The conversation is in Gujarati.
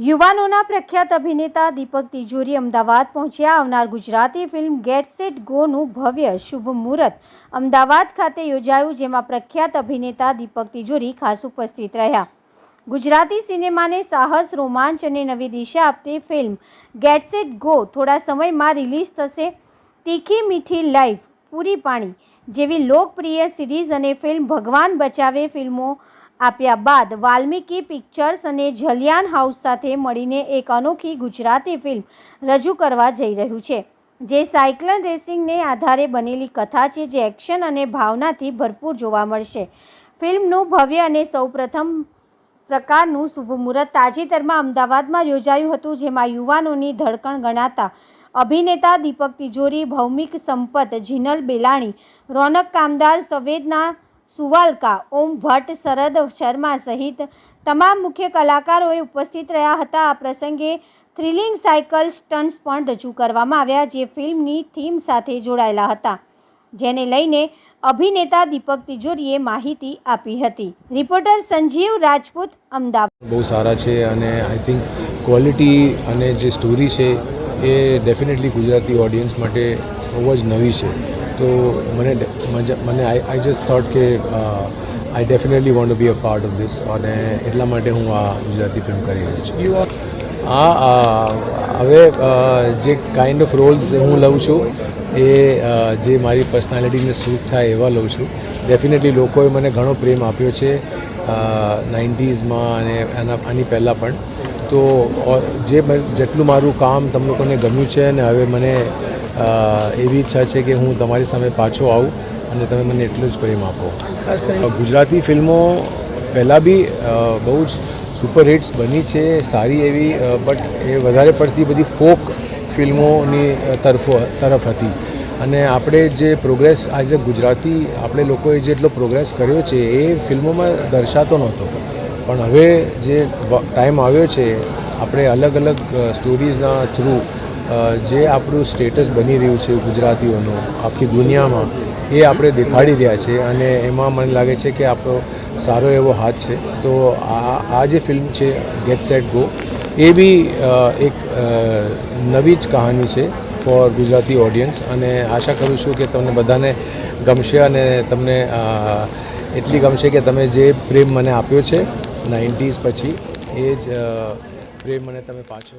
યુવાનોના પ્રખ્યાત અભિનેતા દીપક તિજોરી અમદાવાદ પહોંચ્યા આવનાર ગુજરાતી ફિલ્મ ગેટ સેટ ગોનું ભવ્ય શુભ મુહૂર્ત. અમદાવાદ ખાતે યોજાયું, જેમાં પ્રખ્યાત અભિનેતા દીપક તિજોરી ખાસ ઉપસ્થિત રહ્યા. ગુજરાતી સિનેમાને સાહસ, રોમાંચ અને નવી દિશા આપતી ફિલ્મ ગેટ સેટ ગો થોડા સમયમાં રિલીઝ થશે. તીખી મીઠી લાઈફ, પૂરી પાણી જેવી લોકપ્રિય સિરીઝ અને ફિલ્મ ભગવાન બચાવે ફિલ્મો આપ્યા બાદ વાલ્મીકી પિક્ચર્સ અને જલિયાન હાઉસ સાથે મળીને એક અનોખી ગુજરાતી ફિલ્મ રજૂ કરવા જઈ રહ્યું છે, જે સાયકલન રેસિંગને આધારે બનેલી કથા છે, જે એક્શન અને ભાવનાથી ભરપૂર જોવા મળશે. ફિલ્મનું ભવ્ય અને સૌપ્રથમ પ્રકારનું શુભ મુહૂર્ત તાજેતરમાં અમદાવાદમાં યોજાયું હતું, જેમાં યુવાનોની ધડકણ ગણાતા અભિનેતા દીપક તિજોરી, ભૌમિક સંપત, જીનલ બેલાણી, રોનક કામદાર, સંવેદના સુવાલકા, ઓમ ભટ્ટ, શરદ શર્મા સહિત તમામ મુખ્ય કલાકારોએ ઉપસ્થિત રહ્યા હતા. આ પ્રસંગે થ્રિલિંગ સાયકલ સ્ટન્ટ્સ પણ રજૂ કરવામાં આવ્યા, જે ફિલ્મની થીમ સાથે જોડાયેલા હતા. જેને લઈને અભિનેતા દીપક તિજોરીએ માહિતી આપી હતી. રિપોર્ટર સંજીવ રાજપૂત, અમદાવાદ. બહુ સારા છે અને આઈ થિંક ક્વોલિટી અને જે સ્ટોરી છે એ ડેફિનેટલી ગુજરાતી ઓડિયન્સ માટે બહુ જ નવી છે. તો મને મને આઈ આઈ જસ્ટ થોટ કે I definitely want be a part of this અને એટલા માટે હું આ ગુજરાતી ફિલ્મ કરી રહ્યો છું. આ હવે જે કાઇન્ડ ઓફ રોલ્સ હું લઉં છું એ જે મારી પર્સનાલિટીને સૂટ થાય એવા લઉં છું. ડેફિનેટલી લોકોએ મને ઘણો પ્રેમ આપ્યો છે નાઇન્ટીઝમાં અને એના આની પહેલાં પણ. તો જે જેટલું મારું કામ તમ લોકોને ગમ્યું છે અને હવે મને એવી ઈચ્છા છે કે હું તમારી સામે પાછો આવું અને તમે મને એટલું જ પ્રેમ આપો. ગુજરાતી ફિલ્મો પહેલાં બી બહુ જ સુપર હિટ્સ બની છે સારી એવી બટ એ વધારે પડતી બધી ફોક ફિલ્મોની તરફો તરફ હતી. અને આપણે જે પ્રોગ્રેસ એઝ અ ગુજરાતી આપણે લોકોએ જેટલો પ્રોગ્રેસ કર્યો છે એ ફિલ્મોમાં દર્શાતો નહોતો. પણ હવે જે ટાઈમ આવ્યો છે આપણે અલગ અલગ સ્ટોરીઝના થ્રુ જે આપણું સ્ટેટસ બની રહ્યું છે ગુજરાતીઓનું, આખી દુનિયામાં, એ આપણે દેખાડી રહ્યા છે અને એમાં મને લાગે છે કે આપણો સારો એવો હાથ છે. તો આ આ જે ફિલ્મ છે ગેટ સેટ ગો એ બી એક નવી જ કહાની છે ફોર ગુજરાતી ઓડિયન્સ અને આશા કરું છું કે તમને બધાને ગમશે અને તમને એટલી ગમશે કે તમે જે પ્રેમ મને આપ્યો છે, નાઇન્ટીઝ પછી, એ જ પ્રેમ મને તમે પાછો